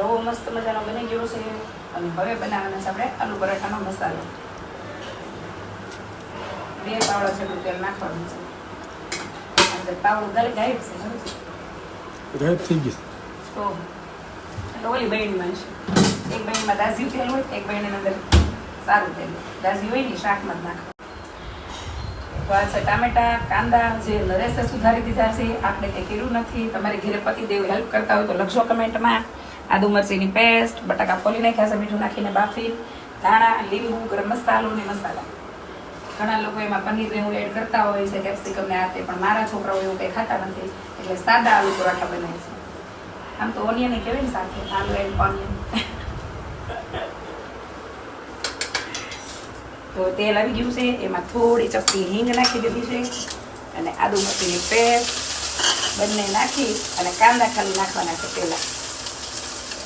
રવો મસ્ત મજાનો બની ગયો છે. અને હવે બનાવવાના છે આપણે આલુ પરાઠાનો મસાલો. બે પાવડા જેટલું તેલ નાખવાનું છે. અંદર પાવડું ગાલી ગાયબ છે ગાયબ થઈ ગઈ તો એટલે ઓલી બહેનમાં છે. એક બહેનમાં દાઝ્યું તેલ હોય એક બહેણીની અંદર સારું તેલ દાઝ્યું દાઝી હોય ને શાકમાં જ નાખવાનું. છે ટામેટા કાંદા જે નરેશે સુધારી દીધા છે આપણે કંઈ કર્યું નથી. તમારે ઘરે પતિદેવ હેલ્પ કરતા હોય તો લખશો કમેન્ટમાં આદુ મરચીની પેસ્ટ, બટાકા ફોલી નાખ્યા છે, મીઠું નાખીને બાફી, ધાણા, લીંબુ, ગરમ મસાલો ને મસાલા. ઘણા લોકો એમાં પનીર ને એવું એડ કરતા હોય છે કેપ્સિકમ ને આ તે, પણ મારા છોકરાઓ એવું કંઈ ખાતા નથી, એટલે સાદા આલુ પરાઠા બનાવે છે. આમ તો ઓનિયન કહેવાય ને સાથે? આલુ એન્ડ ઓનિયન તો તેલ આવી ગયું છે, એમાં થોડી ચપટી હિંગ નાખી દીધી છે, અને આદુ મરચીની પેસ્ટ બંને નાખી અને કાંદા ખાલી નાખવાના છે પહેલા.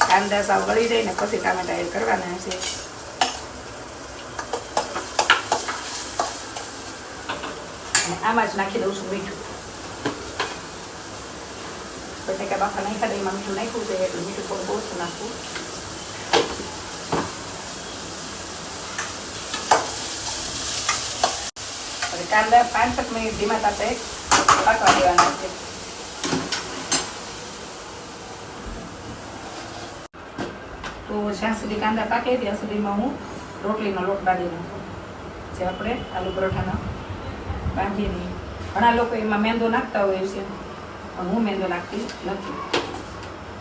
કાંદા સાવ ગળી જાય ને પછી ટામેટા એડ કરવાના છે. આમાં જ નાખી દઉં છું મીઠું. બટેકા બાફા નાખ્યા એમાં મીઠું નાખ્યું છે એટલે મીઠું થોડું ઓછું નાખવું કાંદા પાંચ સાત મિનિટ ધીમા તાપે પાકવા દેવાના છે. તો જ્યાં સુધી કાંદા પાકે ત્યાં સુધીમાં હું રોટલીનો લોટ બાંધી નાખું. જે આપણે આલુ પરોઠાનો બાંધીએ નહીં ઘણા લોકો એમાં મેંદો નાખતા હોય છે, પણ હું મેંદો નાખતી નથી.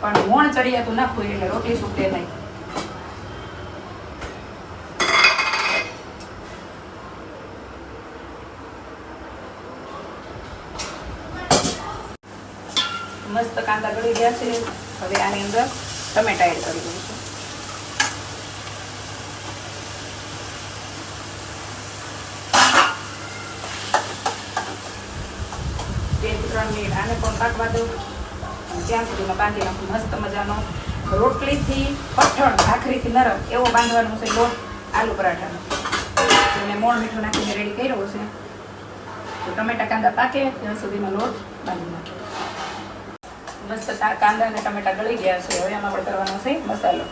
પણ મોણ ચડિયાતું નાખવું એટલે રોટલી સુકે નહીં. મસ્ત કાંદા ગળી ગયા છે. હવે આની અંદર ટમેટા એડ કરી દઉં છું બેથી ત્રણ આને પણ પાકવા દઉં. જ્યાં સુધીમાં બાંધી નાખું. મસ્ત મજાનો રોટલીથી પઠણ ભાખરીથી નરમ એવો બાંધવાનો છે લોટ, આલુ પરાઠાનો. મેં મોણ મીઠું નાખીને રેડી કર્યો છે તો ટમેટા કાંદા પાકે, ત્યાં સુધીમાં લોટ બાંધી નાખ્યો મસ્ત કાંદા અને ટમેટા ગળી ગયા છે. હવે આમાં આપણે કરવાનો છે મસાલો.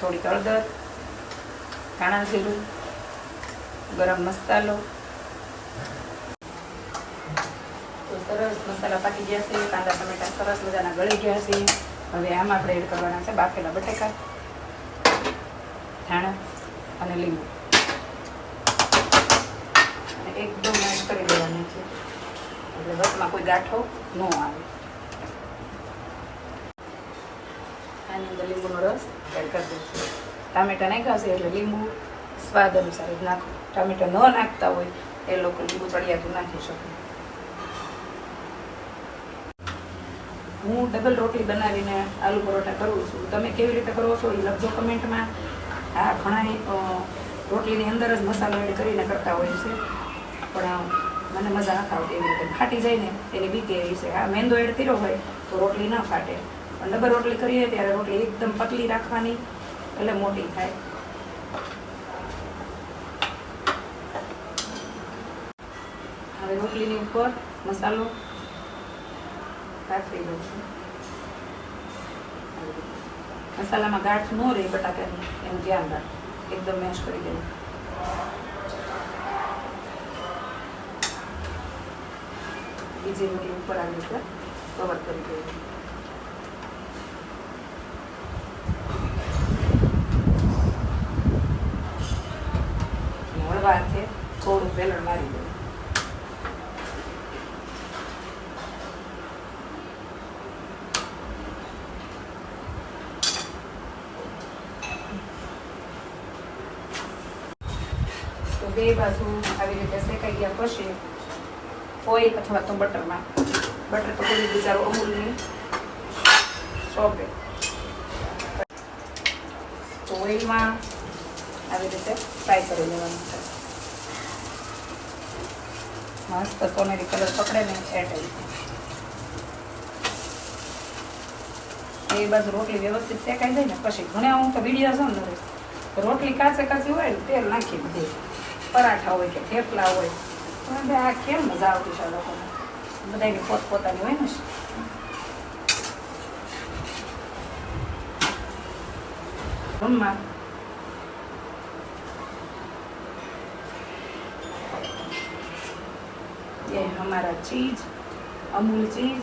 થોડીક હળદર, ધાણા જીરું, ગરમ મસાલો સરસ મસાલા પાકી ગયા છે, કાંદા, ટમેટા સરસ મજાના ગળી ગયા છે. હવે આમાં આપણે એડ કરવાના છે બાફેલા બટેકા, ધાણા અને લીંબુ. એકદમ મેશ કરી દેવાની છે. એટલે વચમાં કોઈ ગાંઠો ન આવે. આની અંદર લીંબુનો રસ એડ કરી દઈશું ટામેટા નાખ્યા છે એટલે લીંબુ સ્વાદ અનુસાર જ નાખો. ટામેટા ન નાખતા હોય એ લોકો લીંબુ ચડિયાતું નાખી શકે. હું ડબલ રોટલી બનાવીને આલુ પરોઠા કરું છું. તમે કેવી રીતે કરો છો એ લખજો કમેન્ટમાં. આ ઘણા રોટલીની અંદર જ મસાલો એડ કરીને કરતા હોય છે. પણ મને મજા નથી આવતી એવી રીતે ફાટી જાય ને, એની બીક એવી છે. હા મેંદો એડ કર્યો હોય તો રોટલી ના ફાટે. પણ ડબલ રોટલી કરીએ ત્યારે રોટલી એકદમ પતલી રાખવાની, એટલે મોટી થાય. હવે રોટલીની ઉપર મસાલો કાતરી દઉં છું. મસાલામાં ગાંઠ ન રહે બટાકાની એનું ધ્યાન રાખ. એકદમ મેશ કરી દેવું બીજી રોટલી ઉપર આવી રીતે કવર કરી દેવું. હળવા થોડું વેલણ મારી દેવું બે બાજુ આવી રીતે શેકાઈ ગયા પછી ઓઇલ અથવા તો બટરમાં બટર કોઈ બિચારો અમૂલની સોંપે તો ઓઇલમાં આવી રીતે ફ્રાય કરી લેવાનું છે. મસ્ત સોનેરી કલર પકડે ને ટાઈપ એ બાજુ રોટલી વ્યવસ્થિત શેકાઈ જાય ને પછી ઘણા હું તો વીડિયો છે ને રોટલી કાચે કાચી હોય ને તેલ નાખી દે. પરાઠા હોય કે થેપલા હોય તો એમ થાય, આ કેમ મજા આવતી છે આ લોકોને બધાની પોતપોતાની હોય ને રૂમમાં ये हमारा चीज अमूल चीज